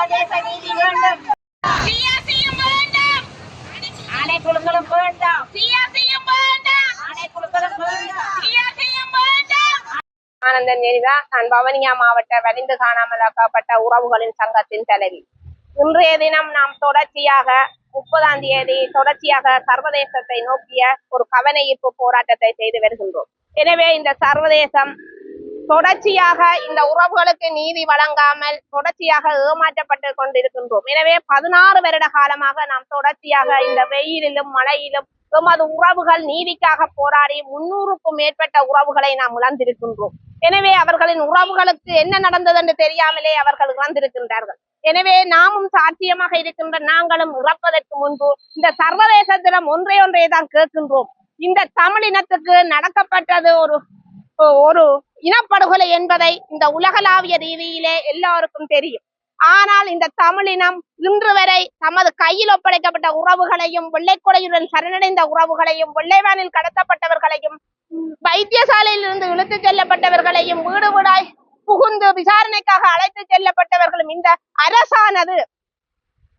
சர்வதேச நீதி வேண்டும் சியாசியும் வேண்டாம் ஆனந்தன் நெறிதா மாவட்ட வலிந்து காணாமலாக்கப்பட்ட உறவுகளின் சங்கத்தின் தலைவி. இன்றைய தினம் நாம் தொடர்ச்சியாக முப்பதாம் தேதி தொடர்ச்சியாக சர்வதேசத்தை நோக்கிய ஒரு கவன ஈர்ப்பு போராட்டத்தை செய்து வருகின்றோம். எனவே இந்த சர்வதேசம் தொடர்ச்சியாக இந்த உறவுகளுக்கு நீதி வழங்காமல் தொடர்ச்சியாக ஏமாற்றப்பட்டு கொண்டிருக்கின்றோம். எனவே பதினாறு வருட காலமாக நாம் தொடர்ச்சியாக இந்த வெயிலிலும் மழையிலும் எமது உறவுகள் நீதிக்காக போராடி முன்னூறுக்கும் மேற்பட்ட உறவுகளை நாம் இழந்திருக்கின்றோம். எனவே அவர்களின் உறவுகளுக்கு என்ன நடந்தது என்று தெரியாமலே அவர்கள் இழந்திருக்கின்றார்கள். எனவே நாமும் சாத்தியமாக இருக்கின்ற நாங்களும் இறப்பதற்கு முன்பு இந்த சர்வதேசத்திடம் ஒன்றே ஒன்றே தான் கேட்கின்றோம். இந்த தமிழினத்துக்கு நடக்கப்பட்டது ஒரு ஒரு இனப்படுகொலை என்பதை இந்த உலகளாவிய ரீதியிலே எல்லாருக்கும் தெரியும். ஆனால் இந்த தமிழினம் இன்று வரை தமது கையில் ஒப்படைக்கப்பட்ட உறவுகளையும் வெள்ளைக்கொடையுடன் சரணடைந்த உறவுகளையும் வெள்ளைவானில் கடத்தப்பட்டவர்களையும் வைத்தியசாலையில் இருந்து இழுத்துச் செல்லப்பட்டவர்களையும் வீடு வீடாய் புகுந்து விசாரணைக்காக அழைத்து செல்லப்பட்டவர்களும் இந்த அரசானது.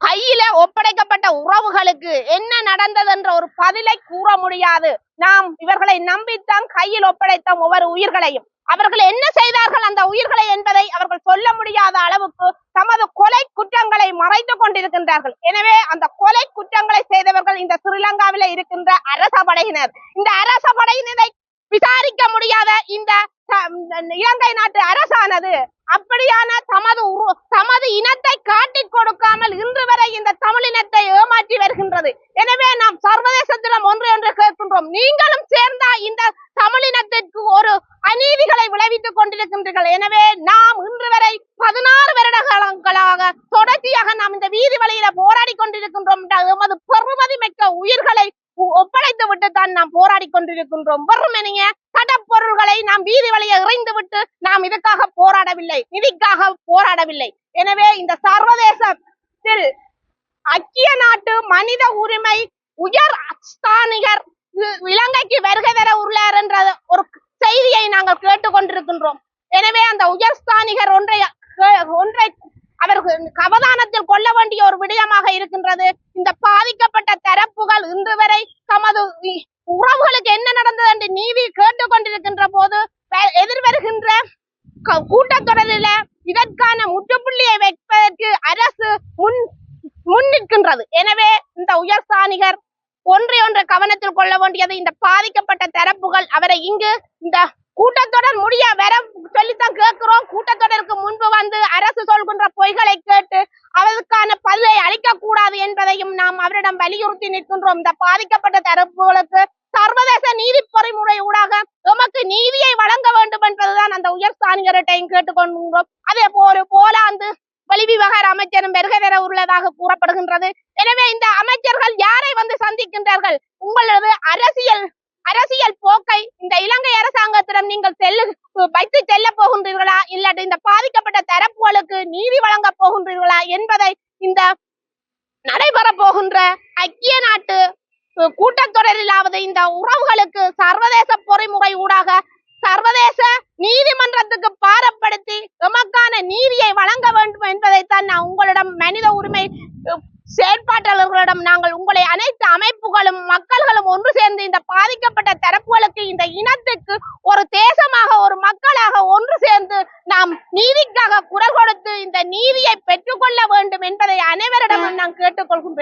கையில ஒப்படைக்கப்பட்ட உறவுகளுக்கு என்ன நடந்தது என்ற ஒரு பதிலை கூற முடியாது. நாம் இவர்களை நம்பித்தான் கையில் ஒப்படைத்தோம் ஒவ்வொரு உயிர்களையும். அவர்கள் என்ன செய்தார்கள் அந்த உயிர்களை என்பதை அவர்கள் சொல்ல முடியாத அளவுக்கு தமது கொலை குற்றங்களை மறைத்துக் கொண்டிருக்கின்றார்கள். எனவே அந்த கொலை குற்றங்களை செய்தவர்கள் இந்த ஸ்ரீலங்காவில இருக்கின்ற அரச படையினர். இந்த அரச படையினரை விசாரிக்க முடியாத இந்த இலங்கை நாட்டு அரசானது அப்படியான தமது உரு- தமது இனத்தை காட்டிக் கொடுக்காமல் இன்று வரை இந்த தமிழினத்தை ஏமாற்றி வருகின்றது எனவே நாம் சர்வதேசத்திடம் ஒன்று ஒன்று கேட்கின்றோம் நீங்களும் சேர்ந்தா இந்த தமிழினத்திற்கு ஒரு அநீதிகளை விளைவித்துக் கொண்டிருக்கின்றீர்கள் எனவே நாம் இன்று வரை பதினாறு வருட காலங்களாக தொடர்ச்சியாக நாம் இந்த வீதி வழியில போராடி கொண்டிருக்கின்றோம் எமது பெருமதி மிக்க உயிர்களை ஒப்படைத்து விட்டு தான் நாம் போராடி கொண்டிருக்கின்றோம். வெறுமனைய கடப்பொருள்களை நாம் வீதி வழியை இறைந்து விட்டு நாம் இதற்காக போராடவில்லை நிதிக்காக போராடவில்லை. எனவே இந்த சர்வதேசத்தில் ஐக்கிய நாட்டு மனித உரிமை உயர் ஸ்தானிகர் இலங்கைக்கு வருகை தர உள்ளார் என்ற ஒரு செய்தியை நாங்கள் கேட்டுக்கொண்டிருக்கின்றோம் எனவே அந்த உயர் ஸ்தானிகர் ஒன்றை ஒன்றை அவர்கள் அவதானத்தில் கொள்ள வேண்டிய ஒரு விடயமாக இருக்கின்றது. இந்த பாதிக்கப்பட்ட தரப்புகள் இன்று வரை தமது உறவுகளுக்கு என்ன நடந்தது என்று நீதி கேட்டுக்கொண்டிருக்கின்ற போது எதிர்வருகின்ற க- கூட்டத்தொடரில இதற்கான முற்றுப்புள்ளியை வைப்பதற்கு அரசு முன் முன்னிற்கின்றது எனவே இந்த உயர் சாணிகர் ஒன்றை ஒன்று கவனத்தில் கொள்ள வேண்டியது இந்த பாதிக்கப்பட்ட தரப்புகள். அவரை இங்கு இந்த என்பதையும் நாம் அவரிடம் வலியுறுத்தி நிற்கின்றோம். இந்த பாதிக்கப்பட்ட தரப்புகளுக்கு சர்வதேச நீதி பொறிமுறை ஊடாக எமக்கு நீதியை வழங்க வேண்டும் என்பதுதான் அந்த உயர் ஸ்தானிகர்கிட்டையும் கேட்டுக்கொள்கின்றோம். அதே போல போலாந்து வெளிவிவகார அமைச்சரும் வருகை தர உள்ளதாக கூறப்படுகின்றது. எனவே இந்த அமைச்சர்கள் யாரை வந்து சந்திக்கின்றார்கள்? உங்களது அரசியல் அரசியல் போக்கை இந்த இலங்கை அரசாங்கத்திடம் நீங்கள் செல்லு வைத்து செல்ல போகின்றீர்களா? இல்லாட்டி இந்த பாதிக்கப்பட்ட தரப்புகளுக்கு நீதி வழங்க போகின்றீர்களா என்பதை இந்த நடைபெற போகின்ற ஐக்கிய நாட்டு கூட்டத்தொடரிலாவது இந்த உறவுகளுக்கு சர்வதேச பொறிமுறை ஊடாக சர்வதேச நீதிமன்றத்துக்கு பாரப்படுத்தி எமக்கான நீதியை வழங்க வேண்டும் என்பதைத்தான் நான் உங்களிடம் மனித உரிமை செயற்பாட்டாளர்களிடம் நாங்கள் உங்களை அனைத்து அமைப்புகளும் மக்கள்களும் ஒன்று சேர்ந்து இந்த பாதிக்கப்பட்ட தரப்புகளுக்கு இந்த இனத்துக்கு ஒரு தேசமாக ஒரு மக்களாக ஒன்று சேர்ந்து நாம் நீதிக்காக குரல் கொடுத்து இந்த நீதியை வேண்டும் என்பதை அனைவரிடமும் நான் கேட்டுக்கொள்கின்றேன்.